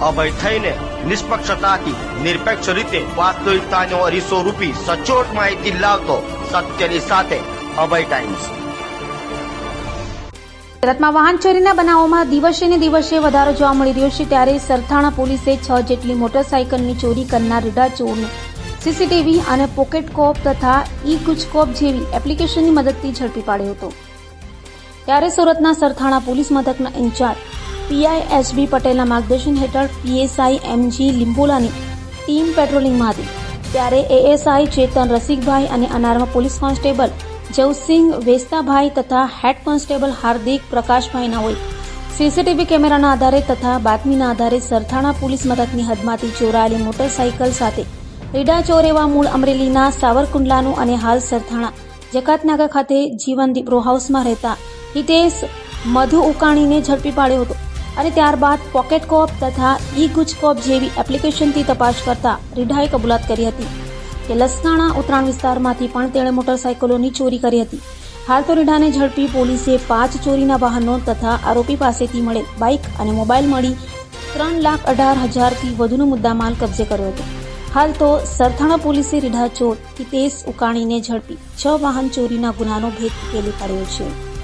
અભય થઈને નિષ્પક્ષતાથી, નિરપેક્ષ રીતે વાસ્તવિકતાનો અરીસો રૂપી સચોટ માહિતી લાવતો સત્યની સાથે અભય ટાઈમ્સ સુરતમાં વાહન ચોરીના બનાવોમાં દિવસે ને દિવસે વધારો જોવા મળી રહ્યો છે. ત્યારે સરથાણા પોલીસે છ જેટલી મોટરસાયકલની ચોરી કરનાર રીડા ચોરને સીસીટીવી અને પોકેટ કોપ તથા ઈ ગુજકોપ જેવી એપ્લિકેશનની મદદથી ઝડપી પાડ્યો હતો. ત્યારે સુરતના સરથાણા પોલીસ મથકના ઇન્ચાર્જ પીઆઈ એસબી પટેલના માર્ગદર્શન હેઠળ પીએસઆઈ એમજી લીંબોલાની ટીમ પેટ્રોલિંગમાં હતી. ત્યારે એએસઆઈ ચેતન રસિકભાઈ અને અનારમાં પોલીસ કોન્સ્ટેબલ જવસિંહ વેસ્તાભાઈ તથા હેડ કોન્સ્ટેબલ હાર્દિક પ્રકાશભાઈના હોય. સીસીટીવી કેમેરાના આધારે તથા બાતમીના આધારે સરથાણા પોલીસ મથકની હદમાંથી ચોરાયેલી મોટરસાયકલ સાથે રીડા ચોર એવા મૂળ અમરેલીના સાવરકુંડલાનું અને હાલ સરથાણા જકાતનાગા ખાતે જીવનદીપ રો હાઉસમાં રહેતા હિતેશ મધુ ઉકાણીને ઝડપી પાડ્યો હતો. અને ત્યારબાદ પોકેટ કોપ તથા ઈ ગુજકોપ જેવી એપ્લિકેશનથી તપાસ કરતા રીઢાએ કબૂલાત કરી હતી કે લસકાણા ઉત્તરાયણ વિસ્તારમાંથી પણ તેણે મોટરસાયકલોની ચોરી કરી હતી. હાલ તો રીઢાને ઝડપી પોલીસે પાંચ ચોરીના વાહનો તથા આરોપી પાસેથી મળેલ બાઇક અને મોબાઈલ મળી ત્રણ લાખ અઢાર હજારથી વધુનો મુદ્દામાલ કબજે કર્યો હતો. હાલ તો સરથાણા પોલીસે રીઢા ચોર હિતેશ ઉકાણીને ઝડપી છ વાહન ચોરીના ગુનાનો ભેદ ઉકેલી કાઢ્યો છે.